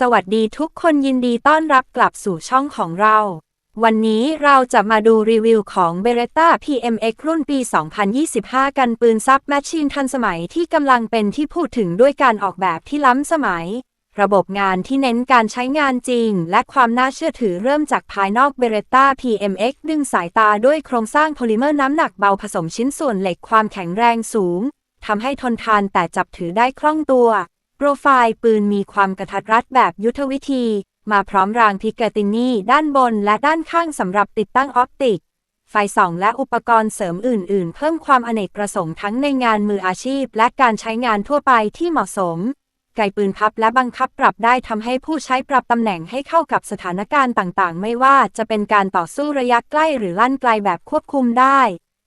สวัสดีทุกคนยินดีต้อนรับกลับสู่ช่องของเรา วันนี้เราจะมาดูรีวิวของ Beretta PMX รุ่นปี 2025 กันปืนซับแมชชีนทันสมัยที่กำลังเป็นที่พูดถึงด้วยการออกแบบที่ล้ำสมัย ระบบงานที่เน้นการใช้งานจริง และความน่าเชื่อถือเริ่มจากภายนอก Beretta PMX ดึงสายตาด้วยโครงสร้างโพลิเมอร์น้ำหนักเบาผสมชิ้นส่วนเหล็กความแข็งแรงสูงทำให้ทนทานแต่จับถือได้คล่องตัว รไฟล์ปืนมีความกระทัดรัดแบบยุทธวิธี มาพร้อมรางพิกาตินี่ด้านบนและด้านข้างสำหรับติดตั้งออปติก ไฟส่องและอุปกรณ์เสริมอื่น ๆ เพิ่มความอเนกประสงค์ทั้งในงานมืออาชีพ และการใช้งานทั่วไปที่เหมาะสม ไกปืนพับและบังคับปรับได้ทำให้ผู้ใช้ปรับตำแหน่งให้เข้ากับสถานการณ์ต่าง ๆ ไม่ว่าจะเป็นการต่อสู้ระยะใกล้หรือลั่นไกลแบบควบคุมได้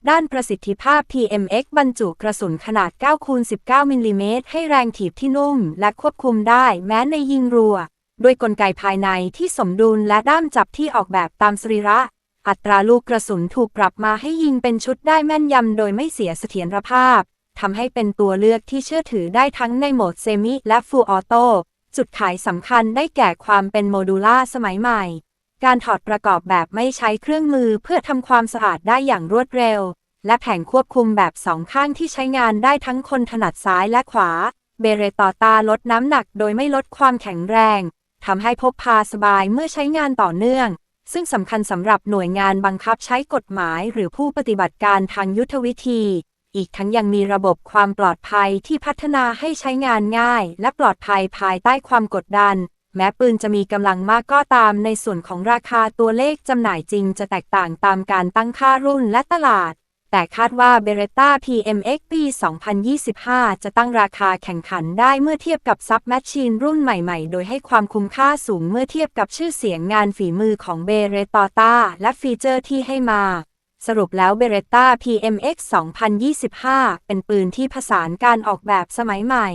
ด้านประสิทธิภาพ PMX บรรจุกระสุนขนาด 9 คูณ 19 มิลลิเมตร ให้แรงถีบที่นุ่ม และควบคุมได้แม้ในยิงรัว ด้วยกลไกภายในที่สมดุลและด้ามจับที่ออกแบบตามสรีระ อัตราลูกกระสุนถูกปรับมาให้ยิงเป็นชุดได้แม่นยำโดยไม่เสียเสถียรภาพ ทำให้เป็นตัวเลือกที่เชื่อถือได้ทั้งในโหมดเซมิและฟูลออโต้ จุดขายสำคัญได้แก่ความเป็นโมดูล่าสมัยใหม่ การถอดประกอบแบบไม่ใช้เครื่องมือเพื่อทำความสะอาดได้อย่างรวดเร็ว และแผงควบคุมแบบสองข้างที่ใช้งานได้ทั้งคนถนัดซ้ายและขวา เบเรตอตาลดน้ำหนักโดยไม่ลดความแข็งแรงทำให้พกพาสบายเมื่อใช้งานต่อเนื่อง ซึ่งสำคัญสำหรับหน่วยงานบังคับใช้กฎหมาย หรือผู้ปฏิบัติการทางยุทธวิธี อีกทั้งยังมีระบบความปลอดภัยที่พัฒนาให้ใช้งานง่าย และปลอดภัยภายใต้ความกดดัน แม้ปืนจะมีกำลังมากก็ตามในส่วนของราคาตัวเลขจำหน่ายจริงจะแตกต่างตามการตั้งค่ารุ่นและตลาด แต่คาดว่า Beretta PMX ปี 2025 จะตั้งราคาแข่งขันได้เมื่อเทียบกับซับแมชชีนรุ่นใหม่ๆ โดยให้ความคุ้มค่าสูงเมื่อเทียบกับชื่อเสียงงานฝีมือของ Beretta และฟีเจอร์ที่ให้มาสรุปแล้ว Beretta PMX 2025 เป็นปืนที่ผสานการออกแบบสมัยใหม่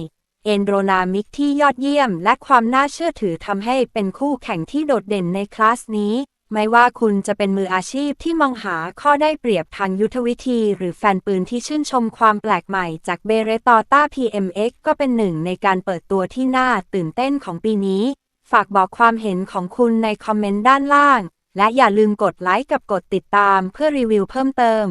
เอนโดรนามิกที่ยอดเยี่ยม และความน่าเชื่อถือทำให้เป็นคู่แข่งที่โดดเด่นในคลาสนี้ ไม่ว่าคุณจะเป็นมืออาชีพที่มองหาข้อได้เปรียบทางยุทธวิธี หรือแฟนปืนที่ชื่นชมความแปลกใหม่จากเบเรตอต้า PMX ก็เป็นหนึ่งในการเปิดตัวที่น่าตื่นเต้นของปีนี้ ฝากบอกความเห็นของคุณในคอมเมนต์ด้านล่าง และอย่าลืมกดไลค์กับกดติดตามเพื่อรีวิวเพิ่มเติม